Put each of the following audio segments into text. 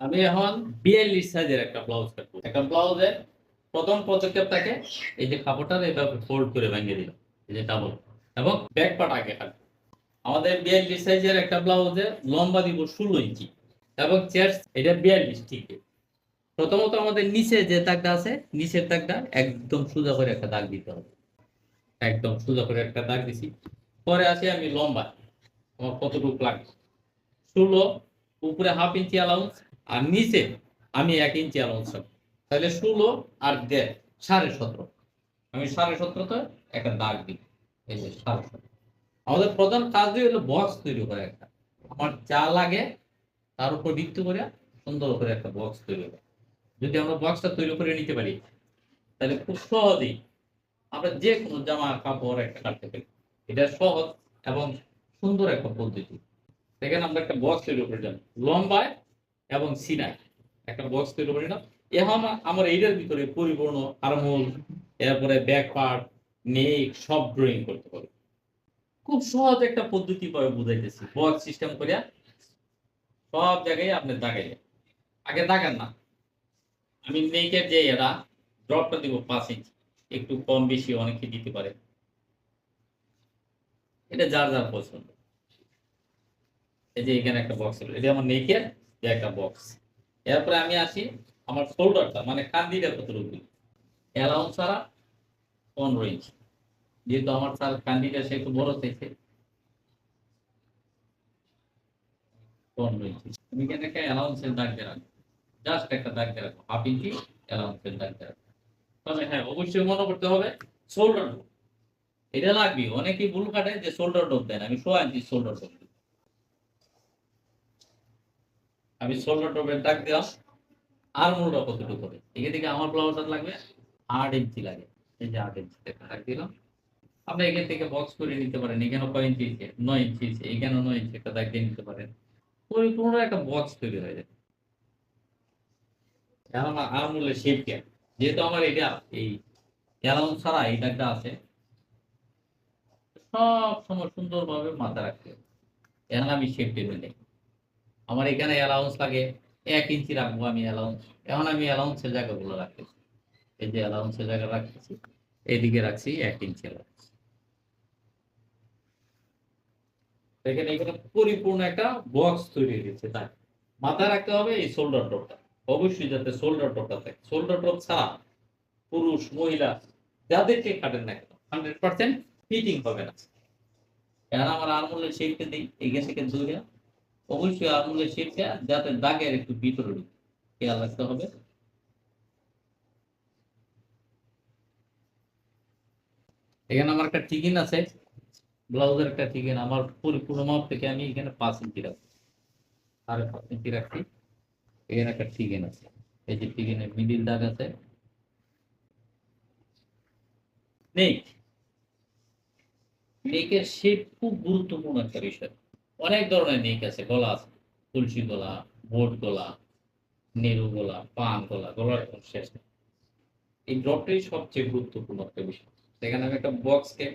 আমি এখন বিয়াল্লিশ সাইজের একটা ব্লাউজ কাটবো একটা ব্লাউজের প্রথম পদক্ষেপ থাকে এই যে কাপড়টা এইভাবে ফোল্ড করে ভেঙে দিল, এই যে ডাবল এবং ব্যাক পার্ট আগে কাটবো। আমাদের বিয়াল্লিশ সাইজের একটা ব্লাউজের লম্বা দিব ষোলো ইঞ্চি এবং চেস্ট এটা বিয়াল্লিশ, ঠিক। প্রথমত আমাদের নিচে যে দাগটা আছে, নিচের দাগটা একদম সোজা করে একটা দাগ দিতে হবে। একদম সোজা করে একটা দাগ দিছি। পরে আসি আমি লম্বা। আমার কতটুকু লাগে ষোলো, উপরে হাফ ইঞ্চি অ্যালাউন্স আর নিচে আমি এক ইঞ্চি অ্যালাউন্স রাখব তাহলে ষোলো আর দেড়, সাড়ে সতেরো। আমি সাড়ে সতেরোতে একটা দাগ দিই, এই যে সাড়ে সতেরো। আমাদের প্রধান কাজই হলো বক্স তৈরি করা একটা। আমার যা লাগে তার উপর ভিত্তি করে সুন্দর করে একটা বক্স তৈরি করা। যদি আমরা বক্সটা তৈরি করে নিতে পারি, তাহলে খুব সহজেই আমরা যে কোনো জামা, কাপড় একটা কাটতে পারি। এটা সহজ এবং সুন্দর একটা পদ্ধতি। সেখানে আমরা একটা বক্স তৈরি করে দিলাম। লম্বায় এবং সিনায় একটা বক্স তৈরি করে নিলাম। এখন আমার এইটার ভিতরে পরিপূর্ণ আরমোল, এরপরে ব্যাক পার্ট নেক সব ড্রয়িং করতে পারবে। খুব সহজ একটা পদ্ধতি পাবে বুঝাইতেছি। বক্স সিস্টেম করিয়া সব জায়গায় আপনি দাগাইলেন। আগে দাগান না। আমি নেকের যে এরা ড্রপটা দিব পাঁচ ইঞ্চি একটু কম বেশি অনেকে দিতে পারে। এটা যার যার পছন্দ। এই যে এখানে একটা বক্স এটা আমার নেকের একটা বক্স এরপরে আমি আসি আমার শোল্ডারটা মানে কান্দিটা কত রুপি অ্যালাউন্স ছাড়া পনেরো ইঞ্চি যেহেতু আমার স্যার কান্দিটা সে একটু বড় চাইছে পনেরো ইঞ্চি তুমি এখানে একটা অ্যালাউন্সের দাগ দিয়ে রাখো জাস্ট একটা দাগ দিয়ে রাখো। হাফ ইঞ্চি অ্যালাউন্সের দাগ দিয়ে রাখো। তবে হ্যাঁ অবশ্যই মনে করতে হবে শোল্ডার এটা লাগবে অনেকেই ভুল কাটে যে শোল্ডার ডোপ দেন আমি সোয়া ইঞ্চি শোল্ডার ডোপ দিই। আমি শোল্ডার ডোপের দাগ দিলাম আর মূলটা কতটুকু হবে? এখান থেকে আমার ব্লাউজটা লাগবে আট ইঞ্চি লাগে। এই যে আট ইঞ্চি দাগ দিলাম। আপনি এখান থেকে বক্স করে নিতে পারেন। এখানে কয় ইঞ্চি নয় ইঞ্চি এখানে নয় ইঞ্চি একটা দাগ দিয়ে নিতে পারেন। পরিপূর্ণ একটা বক্স তৈরি হয়ে কে যেহেতু আমার এটা এই ছাড়া এই দাগটা আছে, সব সময় সুন্দরভাবে মাথা রাখতে আমি আমার এখানে অ্যালাউন্স লাগে, এক ইঞ্চি রাখব আমি অ্যালাউন্স এখন আমি অ্যালাউন্সের জায়গাগুলো রাখতেছি। এই যে অ্যালাউন্সের জায়গা রাখতেছি এইদিকে রাখছি, এক ইঞ্চি অ্যালাউন্স এখানে এখানে পরিপূর্ণ একটা বক্স তৈরি হয়ে গেছে। তাই মাথায় রাখতে হবে এই শোল্ডার ড্রপটা অবশ্যই যাতে শোল্ডার ড্রপটা থাকে। শোল্ডার ড্রপ ছাড়া পুরুষ, মহিলা, যাদেরকে কাটেন না কেন হান্ড্রেড পার্সেন্ট ফিটিং হবে না। এখন আমার আরমুলের শেপটা দিই এখান থেকে দূরে অবশ্যই আরমুলের শেপটা যাতে দাগের একটু ভিতরে খেয়াল রাখতে হবে। এখানে আমার একটা টিকিন আছে। ব্লাউজের একটা টিকিন। আমার পরিপূর্ণ মাপ থেকে আমি এখানে পাঁচ ইঞ্চি রাখছি। আর পাঁচ ইঞ্চি রাখছি। এখানে একটা টিকিন আছে। এই যে টিকিনের মিডিল দাগ আছে। নেই নেকের শেপ খুব গুরুত্বপূর্ণ একটা বিষয়। অনেক ধরনের নেক আছে, গলা আছে। তুলসী গলা, বোট গলা, নেরু গলা, পান গলা গলার শেষ নেই। এই ড্রপটাই সবচেয়ে গুরুত্বপূর্ণ একটা বিষয়। সেখানে আমি একটা বক্সকে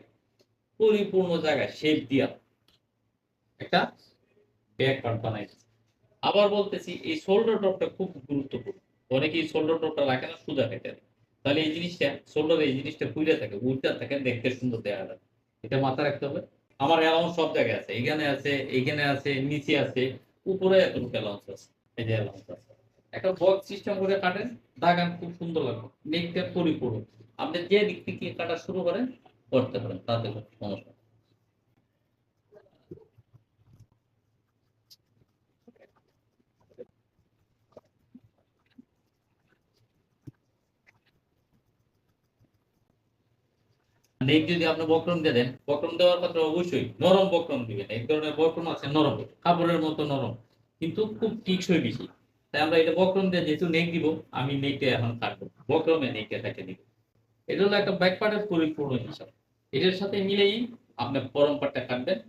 পরিপূর্ণ জায়গায় শেপ দিয়া একটা ব্যাক পার্ট বানাইছি আবার বলতেছি, এই শোল্ডার ড্রপটা খুব গুরুত্বপূর্ণ। অনেকেই শোল্ডার ড্রপটা রাখে না সুদা দেয়। তাহলে এই জিনিসটা শোল্ডারে এই জিনিসটা খুলে থাকে উল্টা থাকে, দেখতে সুন্দর দেখা যায় এটা মাথা রাখতে হবে। আমার অ্যালাউন্স সব জায়গায় আছে। এখানে আছে এখানে আছে, নিচে আছে, উপরে এতটুকু অ্যালাউন্স আছে। এই যে অ্যালাউন্স আছে। একটা বক্স সিস্টেম করে কাটেন দাগান খুব সুন্দর লাগবে। নেকটা পরিপূর্ণ আপনি যে দিক থেকে কাটা শুরু করেন, করতে পারেন, তাতে কোনো সমস্যা নেক যদি আপনি বক্রম দিয়ে দেন, বক্রম দেওয়ার ক্ষেত্রে অবশ্যই নরম বক্রম দিবেন। এক ধরনের বক্রম আছে, নরম। কাপড়ের মতো নরম, কিন্তু খুব টিকসই বেশি। তাই আমরা এটা বক্রম দিয়ে যেহেতু নেক দিব, আমি নেকটা এখন কাটবো বক্রমে নেকটা কেটে দিব এটা হলো একটা ব্যাক পার্টের পরিপূর্ণ হিসাব। এটার সাথে মিলেই আপনার পরম পাটটা কাটবেন।